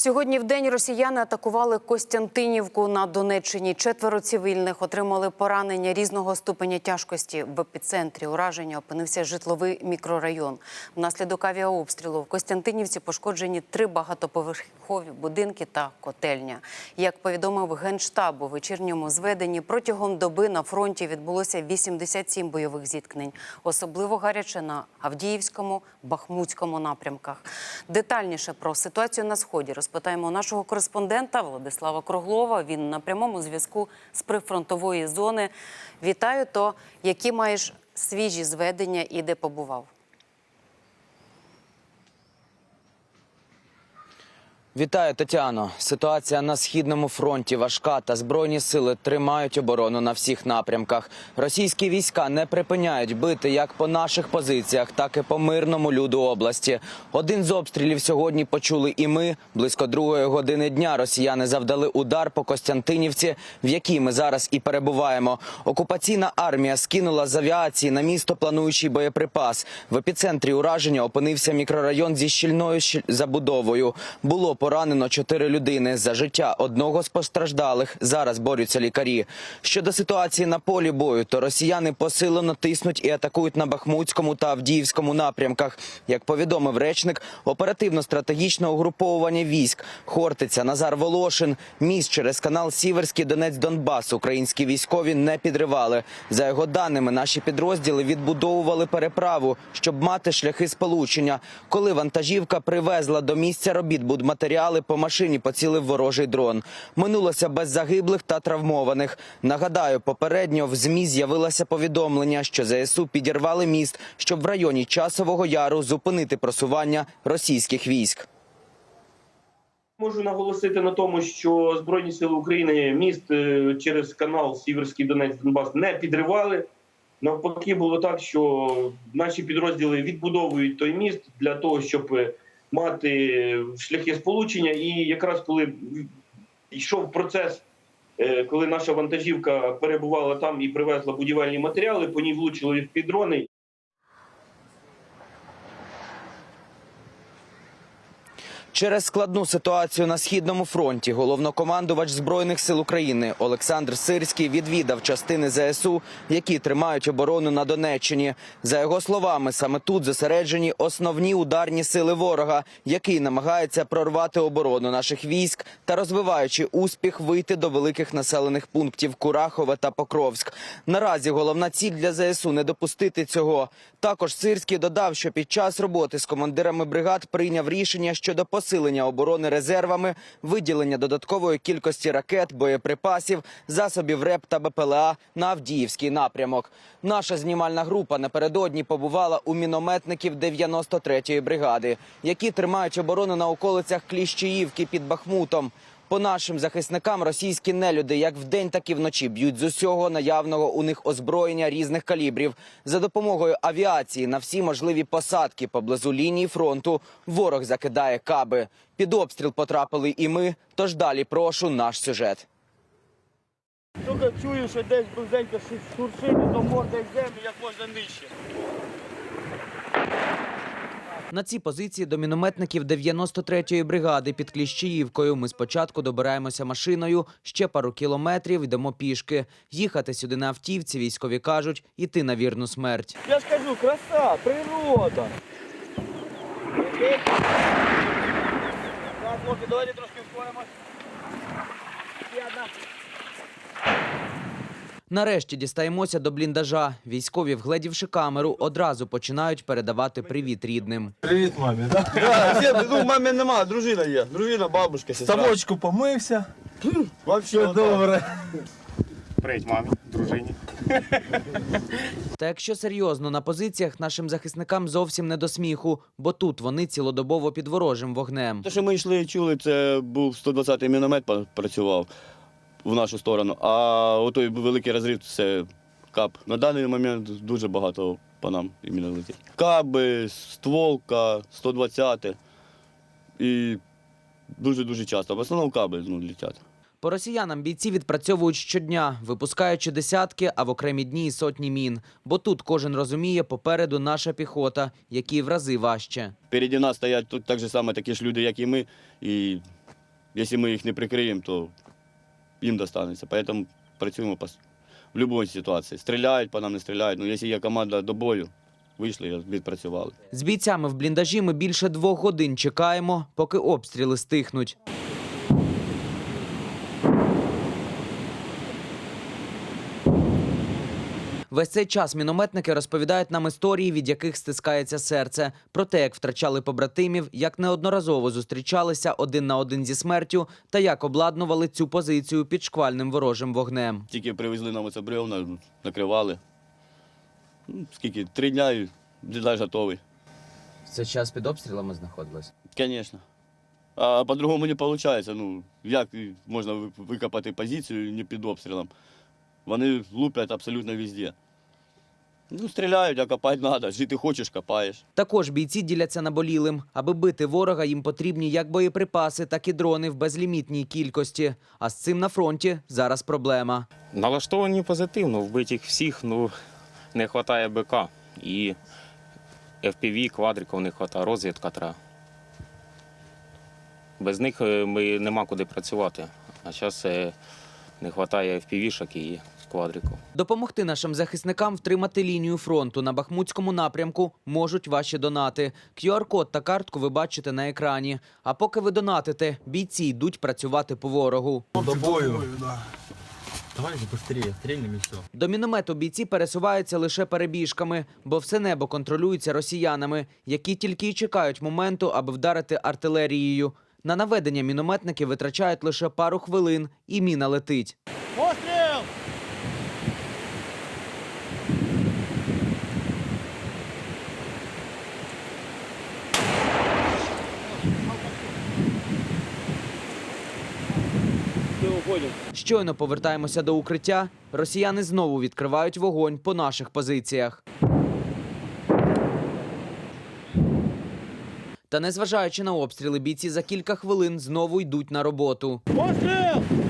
Сьогодні в день росіяни атакували Костянтинівку на Донеччині. Четверо цивільних отримали поранення різного ступеня тяжкості. В епіцентрі ураження опинився житловий мікрорайон. Внаслідок авіаобстрілу в Костянтинівці пошкоджені три багатоповерхові будинки та котельня. Як повідомив генштаб у вечірньому зведенні, протягом доби на фронті відбулося 87 бойових зіткнень, особливо гаряче на Авдіївському, Бахмутському напрямках. Детальніше про ситуацію на сході розпитаємо у нашого кореспондента Владислава Круглова. Він на прямому зв'язку з прифронтової зони. Вітаю. То які маєш свіжі зведення і де побував? Вітаю, Тетяно. Ситуація на східному фронті важка, та збройні сили тримають оборону на всіх напрямках. Російські війська не припиняють бити як по наших позиціях, так і по мирному люду області. Один з обстрілів сьогодні почули і ми. Близько другої години дня росіяни завдали удар по Костянтинівці, в якій ми зараз і перебуваємо. Окупаційна армія скинула з авіації на місто плануючий боєприпас. В епіцентрі ураження опинився мікрорайон зі щільною щіль- забудовою. Було поранено чотири людини. За життя одного з постраждалих зараз борються лікарі. Щодо ситуації на полі бою, то росіяни посилено тиснуть і атакують на Бахмутському та Авдіївському напрямках. Як повідомив речник оперативно-стратегічного угруповування військ Хортиця Назар Волошин, міст через канал Сіверський Донець Донбас українські військові не підривали. За його даними, наші підрозділи відбудовували переправу, щоб мати шляхи сполучення. Коли вантажівка привезла до місця робіт будматеріали, по машині поцілив ворожий дрон. Минулося без загиблих та травмованих. Нагадаю, попередньо в змі з'явилося повідомлення, що ЗСУ підірвали міст, щоб в районі часового яру зупинити просування російських військ. Можу наголосити на тому, що Збройні Сили України міст е, через канал Сіверський Донець Донбас не підривали. Навпаки, було так, що наші підрозділи відбудовують той міст для того, щоб е, мати шляхи сполучення. І якраз коли йшов процес, е, коли наша вантажівка перебувала там і привезла будівельні матеріали, по ній влучили в дрони. Через складну ситуацію на східному фронті головнокомандувач збройних сил України Олександр Сирський відвідав частини ЗСУ, які тримають оборону на Донеччині. За його словами, саме тут зосереджені основні ударні сили ворога, який намагається прорвати оборону наших військ та розвиваючи успіх вийти до великих населених пунктів Курахове та Покровськ. Наразі головна ціль для ЗСУ не допустити цього. Також Сирський додав, що під час роботи з командирами бригад прийняв рішення щодо посилення оборони резервами, виділення додаткової кількості ракет, боєприпасів, засобів РЕП та БПЛА на Авдіївський напрямок. Наша знімальна група напередодні побувала у мінометників 93-ї бригади, які тримають оборону на околицях Кліщіївки під Бахмутом. По нашим захисникам російські нелюди як вдень, так і вночі б'ють з усього наявного у них озброєння різних калібрів. За допомогою авіації на всі можливі посадки поблизу лінії фронту ворог закидає каби. Під обстріл потрапили і ми. Тож далі прошу наш сюжет. Тільки чую, що десь близенько шуршить, то морда в землю як можна нижче. На ці позиції до мінометників 93-ї бригади під Кліщіївкою ми спочатку добираємося машиною, ще пару кілометрів йдемо пішки. Їхати сюди на автівці військові кажуть, іти на вірну смерть. Я ж кажу, краса, природа. Так, хлопці, давайте трошки вкоїмось. Ще одна. Нарешті дістаємося до бліндажа. Військові, вгледівши камеру, одразу починають передавати привіт рідним. Привіт, мамі. Да? Да, ну, мамі нема, дружина є. Дружина, бабушка, сестра. Самочку помився. Все добре. Привіт, мамі, дружині. Та якщо серйозно, на позиціях нашим захисникам зовсім не до сміху, бо тут вони цілодобово під ворожим вогнем. Те, що ми йшли і чули, це був 120-й міномет працював в нашу сторону, а отой великий розрив це кап. На даний момент дуже багато по нам іменно летить. Каби, стволка, 120 і дуже-дуже часто. В основному каби ну, летять. По росіянам бійці відпрацьовують щодня, випускаючи десятки, а в окремі дні і сотні мін. Бо тут кожен розуміє, попереду наша піхота, які в рази важче. Переді нас стоять тут так же само такі ж люди, як і ми, і Якщо ми їх не прикриємо, то їм достанеться. Тому працюємо по, в будь-якій ситуації. Стріляють, по нам не стріляють. Ну, якщо є команда до бою, вийшли, відпрацювали. З бійцями в бліндажі ми більше двох годин чекаємо, поки обстріли стихнуть. Весь цей час мінометники розповідають нам історії, від яких стискається серце, про те, як втрачали побратимів, як неодноразово зустрічалися один на один зі смертю, та як обладнували цю позицію під шквальним ворожим вогнем. Тільки привезли нам оце бревна, накривали. Ну, скільки? Три дня і бліндаж готовий. Це час під обстрілами знаходились. Звісно. А по-другому не виходить. Ну, як можна викопати позицію не під обстрілом? Вони луплять абсолютно везде. Ну, стріляють, а копати треба. Жити хочеш, копаєш. Також бійці діляться наболілим. Аби бити ворога, їм потрібні як боєприпаси, так і дрони в безлімітній кількості. А з цим на фронті зараз проблема. Налаштовані позитивно, вбить їх всіх, ну не вистачає БК. І FPV, квадриків не вистачає, розвідка треба. Без них е, ми нема куди працювати. А зараз не вистачає FPV-шок і квадриків. Допомогти нашим захисникам втримати лінію фронту на Бахмутському напрямку можуть ваші донати. QR-код та картку ви бачите на екрані. А поки ви донатите, бійці йдуть працювати по ворогу. До бою. Давайте быстрее, стрельнем и все. До міномету бійці пересуваються лише перебіжками, бо все небо контролюється росіянами, які тільки й чекають моменту, аби вдарити артилерією. На наведення мінометники витрачають лише пару хвилин, і міна летить. Постріл! Все. Щойно повертаємося до укриття. Росіяни знову відкривають вогонь по наших позиціях. Та незважаючи на обстріли, бійці за кілька хвилин знову йдуть на роботу. Постріл!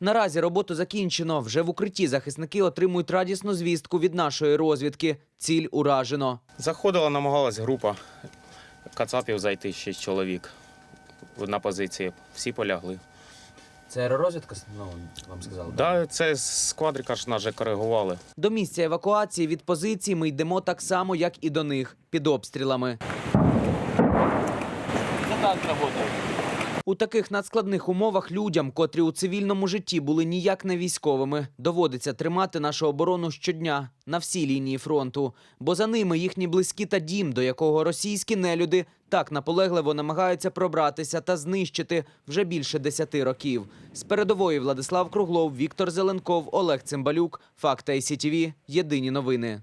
Наразі роботу закінчено. Вже в укритті захисники отримують радісну звістку від нашої розвідки. Ціль уражено. Заходила, намагалась група кацапів зайти, шість чоловік на позиції. Всі полягли. Це аеророзвідка, ну, вам сказали? Да, це з квадрика ж нас же коригували. До місця евакуації від позиції ми йдемо так само, як і до них, під обстрілами. У таких надскладних умовах людям, котрі у цивільному житті були ніяк не військовими, доводиться тримати нашу оборону щодня на всій лінії фронту, бо за ними їхні близькі та дім, до якого російські нелюди так наполегливо намагаються пробратися та знищити вже більше десяти років. З передової Владислав Круглов, Віктор Зеленков, Олег Цимбалюк. Факти ICTV. Єдині новини.